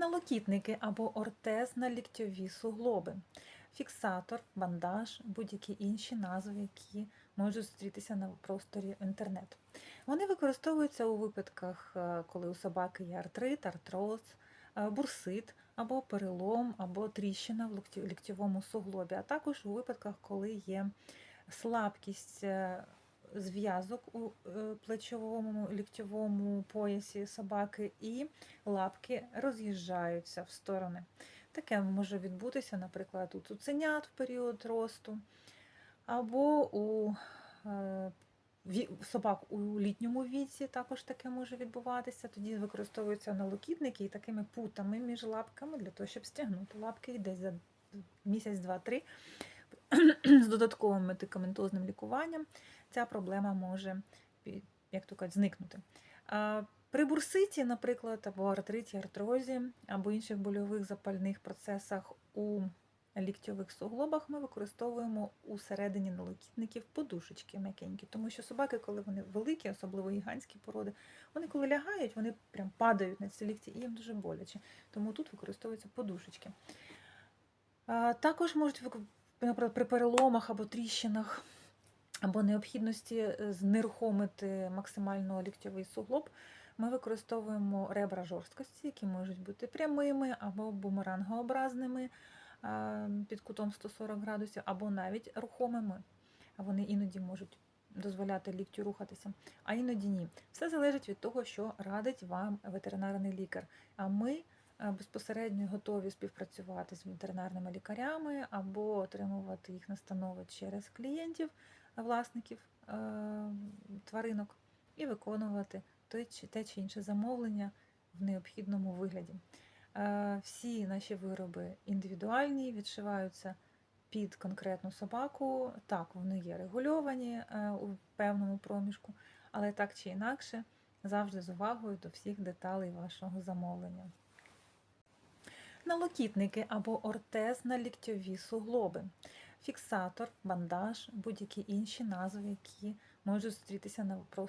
Налокітники або ортез на ліктьові суглоби, фіксатор, бандаж, будь-які інші назви, які можуть зустрітися на просторі інтернету. Вони використовуються у випадках, е, коли у собаки є артрит, артроз, е, бурсит або перелом, або тріщина в ліктьовому суглобі, а також у випадках, коли є слабкість е, зв'язок у е, плечовому ліктьовому поясі собаки і лапки роз'їжджаються в сторони. Таке може відбутися, наприклад, у цуценят в період росту, або у е, собак у літньому віці також таке може відбуватися. Тоді використовуються налокітники і такими путами між лапками для того, щоб стягнути лапки і десь за місяць, два-три з додатковим медикаментозним лікуванням ця проблема може, як то кажуть, зникнути. При бурситі, наприклад, або артриті, артрозі, або інших больових запальних процесах у ліктьових суглобах ми використовуємо усередині налокітників подушечки м'якенькі, тому що собаки, коли вони великі, особливо гігантські породи, вони коли лягають, вони прям падають на ці лікті, і їм дуже боляче. Тому тут використовуються подушечки. Також можуть наприклад, при переломах або тріщинах, або необхідності е, знерухомити максимально ліктьовий суглоб, ми використовуємо ребра жорсткості, які можуть бути прямими або бумерангообразними під кутом 140 градусів, або навіть рухомими. Вони іноді можуть дозволяти ліктю рухатися, а іноді ні. Все залежить від того, що радить вам ветеринарний лікар. А ми е, безпосередньо готові співпрацювати з ветеринарними лікарями або отримувати їх настанови через клієнтів, е, власників е, тваринок і виконувати те чи, інше замовлення в необхідному вигляді. Е, Всі наші вироби індивідуальні, відшиваються під конкретну собаку. Так, вони є регульовані е, у певному проміжку, але так чи інакше, завжди з увагою до всіх деталей вашого замовлення. Налокітники або ортез на ліктьові суглоби, фіксатор, бандаж, будь-які інші назви, які можуть зустрітися на